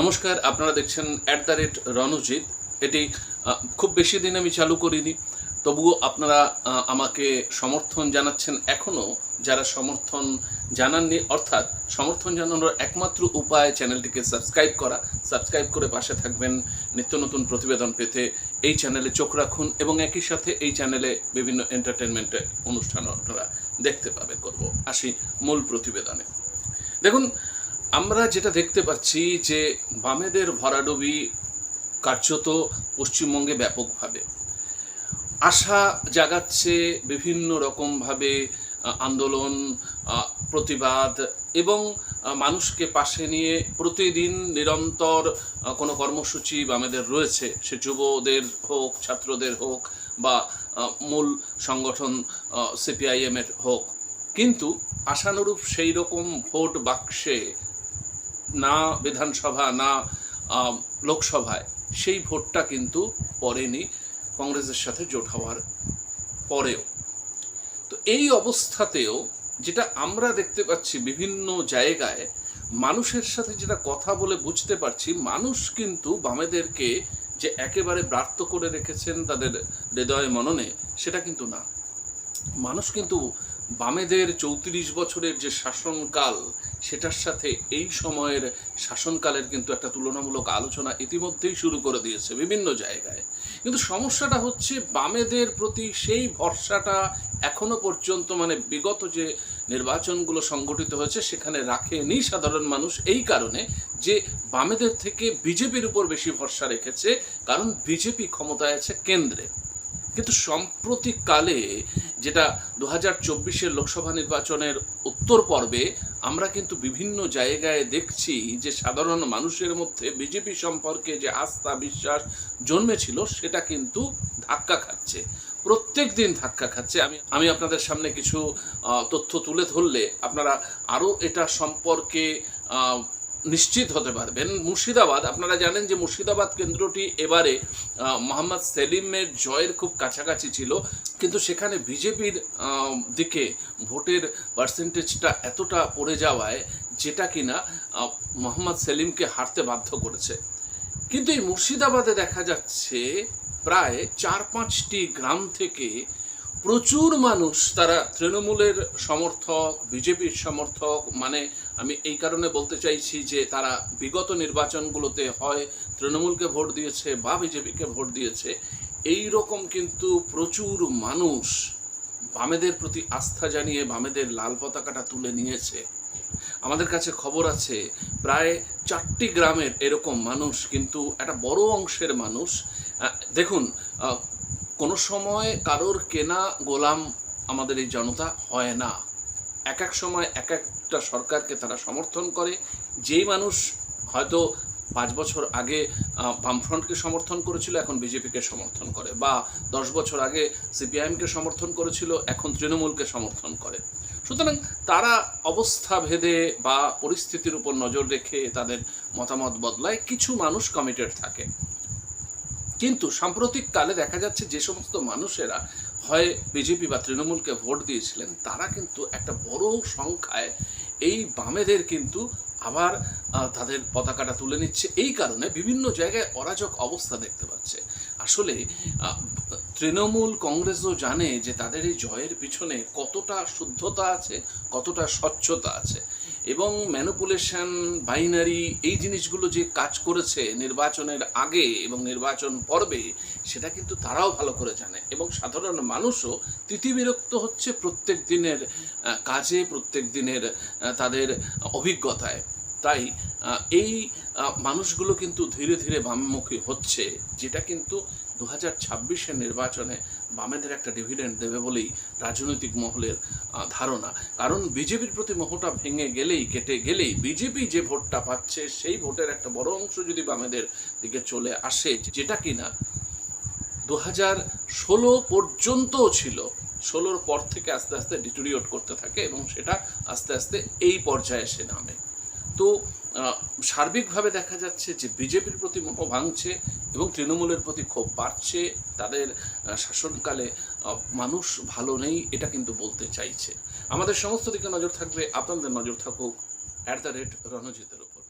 নমস্কার, আপনারা দেখছেন অ্যাট দ্য রেট রণজিৎ। এটি খুব বেশি দিন আমি চালু করিনি, তবুও আপনারা আমাকে সমর্থন জানাচ্ছেন এখনও। যারা সমর্থন জানাননি, অর্থাৎ সমর্থন জানানোর একমাত্র উপায় চ্যানেলটিকে সাবস্ক্রাইব করা। সাবস্ক্রাইব করে পাশে থাকবেন, নিত্য নতুন প্রতিবেদন পেতে এই চ্যানেলে চোখ রাখুন এবং একই সাথে এই চ্যানেলে বিভিন্ন এন্টারটেনমেন্টের অনুষ্ঠান আপনারা দেখতে পাবে, করব। আসি মূল প্রতিবেদনে। দেখুন আমরা যেটা দেখতে পাচ্ছি যে বামেদের ভরাডুবি কার্যত পশ্চিমবঙ্গে ব্যাপকভাবে। আশা জাগাচ্ছে বিভিন্ন রকমভাবে আন্দোলন প্রতিবাদ এবং মানুষকে পাশে নিয়ে প্রতিদিন নিরন্তর কোনো কর্মসূচি বামেদের রয়েছে। সে যুবদের হোক, ছাত্রদের হোক বা মূল সংগঠন সিপিআইএমের হোক। কিন্তু আশানুরূপ সেই রকম ভোট বাক্সে না বিধানসভা, না লোকসভায়, সেই ভোটটা কিন্তু পড়েনি কংগ্রেসের সাথে জোট হওয়ার পরেও। তো এই অবস্থাতেও যেটা আমরা দেখতে পাচ্ছি বিভিন্ন জায়গায়, মানুষের সাথে যেটা কথা বলে বুঝতে পারছি, মানুষ কিন্তু বামেদেরকে যে একেবারে ব্রাত্য করে রেখেছেন তাদের হৃদয় মননে, সেটা কিন্তু না। মানুষ কিন্তু বামেদের চৌত্রিশ বছরের যে শাসনকাল, সেটার সাথে এই সময়ের শাসনকালের কিন্তু একটা তুলনামূলক আলোচনা ইতিমধ্যেই শুরু করে দিয়েছে বিভিন্ন জায়গায়। কিন্তু সমস্যাটা হচ্ছে বামেদের প্রতি সেই ভরসাটা এখনও পর্যন্ত মানে বিগত যে নির্বাচনগুলো সংগঠিত হয়েছে, সেখানে রাখেনি সাধারণ মানুষ এই কারণে যে বামেদের থেকে বিজেপির উপর বেশি ভরসা রেখেছে, কারণ বিজেপি ক্ষমতায় আছে কেন্দ্রে। কিন্তু সাম্প্রতিককালে যেটা দু হাজার চব্বিশের লোকসভা নির্বাচনের উত্তর পর্বে আমরা কিন্তু বিভিন্ন জায়গায় দেখছি যে সাধারণ মানুষের মধ্যে বিজেপি সম্পর্কে যে আস্থা, বিশ্বাস জন্মেছিল, সেটা কিন্তু ধাক্কা খাচ্ছে। প্রত্যেক দিন ধাক্কা খাচ্ছে। আমি আমি আপনাদের সামনে কিছু তথ্য তুলে ধরলে আপনারা আরও এটা সম্পর্কে নিশ্চিত হতে পারবেন। মুর্শিদাবাদ, আপনারা জানেন যে মুর্শিদাবাদ কেন্দ্রটি এবারে মোহাম্মদ সেলিমের জয়ের খুব কাছাকাছি ছিল। কিন্তু সেখানে বিজেপির দিকে ভোটের পার্সেন্টেজটা এতটা পড়ে যাওয়ায় যেটা কিনা মোহাম্মদ সেলিমকে হারতে বাধ্য করেছে। কিন্তু এই মুর্শিদাবাদে দেখা যাচ্ছে, প্রায় চার পাঁচটি গ্রাম থেকে প্রচুর মানুষ তারা তৃণমূলের সমর্থক, বিজেপির সমর্থক মানে আমি এই কারণে বলতে চাইছি যে তারা বিগত নির্বাচনগুলোতে হয় তৃণমূলকে ভোট দিয়েছে বা বিজেপিকে ভোট দিয়েছে। এই রকম কিন্তু প্রচুর মানুষ বামেদের প্রতি আস্থা জানিয়ে বামেদের লাল পতাকাটা তুলে নিয়েছে। আমাদের কাছে খবর আছে, প্রায় চারটি গ্রামের এরকম মানুষ কিন্তু একটা বড় অংশের মানুষ। দেখুন কোনো সময় কারোর কেনা গোলাম আমাদের এই জনতা হয় না। এক এক সময় এক একটা সরকারকে তারা সমর্থন করে। যেই মানুষ হয়তো পাঁচ বছর আগে বামফ্রন্টকে সমর্থন করেছিল, এখন বিজেপিকে সমর্থন করে। বা দশ বছর আগে সিপিআইএমকে সমর্থন করেছিল, এখন তৃণমূলকে সমর্থন করে। সুতরাং তারা অবস্থা ভেদে বা পরিস্থিতির উপর নজর রেখে তাদের মতামত বদলায়। কিছু মানুষ কমিটেড থাকে। কিন্তু সাম্প্রতিক কালে দেখা যাচ্ছে যে সমস্ত মানুষেরা হয় বিজেপি বা তৃণমূলকে ভোট দিয়েছিলেন, তারা কিন্তু একটা বড় সংখ্যায় এই বামেদের কিন্তু আবার তাদের পতাকাটা তুলে নিচ্ছে। এই কারণে বিভিন্ন জায়গায় অরাজক অবস্থা দেখতে পাচ্ছে। আসলে তৃণমূল কংগ্রেসও জানে যে তাদের এই জয়ের পিছনে কতটা শুদ্ধতা আছে, কতটা স্বচ্ছতা আছে। এবং ম্যানুপুলেশন বাইনারি এই জিনিসগুলো যে কাজ করেছে নির্বাচনের আগে এবং নির্বাচন পর্বে, সেটা কিন্তু তারাও ভালো করে জানে। এবং সাধারণ মানুষও তিতিবিরক্ত হচ্ছে প্রত্যেক দিনের কাজে, প্রত্যেক দিনের তাদের অভিজ্ঞতায়। তাই এই মানুষগুলো কিন্তু ধীরে ধীরে বামমুখী হচ্ছে, যেটা কিন্তু দু হাজার ছাব্বিশের নির্বাচনে বামেদের একটা ডিভিডেন্ড দেবে বলেই রাজনৈতিক মহলের ধারণা। কারণ বিজেপির প্রতি মোহটা ভেঙে গেলেই, কেটে গেলেই বিজেপি যে ভোটটা পাচ্ছে, সেই ভোটের একটা বড় অংশ যদি বামেদের দিকে চলে আসে, যেটা কিনা দু হাজার ষোলো পর্যন্তও ছিল। ষোলোর পর থেকে আস্তে আস্তে ডিটোরিয়েট করতে থাকে এবং সেটা আস্তে আস্তে এই পর্যায়ে এসে নামে। তো সার্বিকভাবে দেখা যাচ্ছে যে বিজেপির প্রতি মোহ ভাঙছে এবং তৃণমূলের প্রতি ক্ষোভ বাড়ছে। তাদের শাসনকালে মানুষ ভালো নেই, এটা কিন্তু বলতে চাইছে। আমাদের সমস্ত দিকে নজর থাকবে, আপনাদের নজর থাকুক অ্যাট দ্য রেট রণজিতের উপর।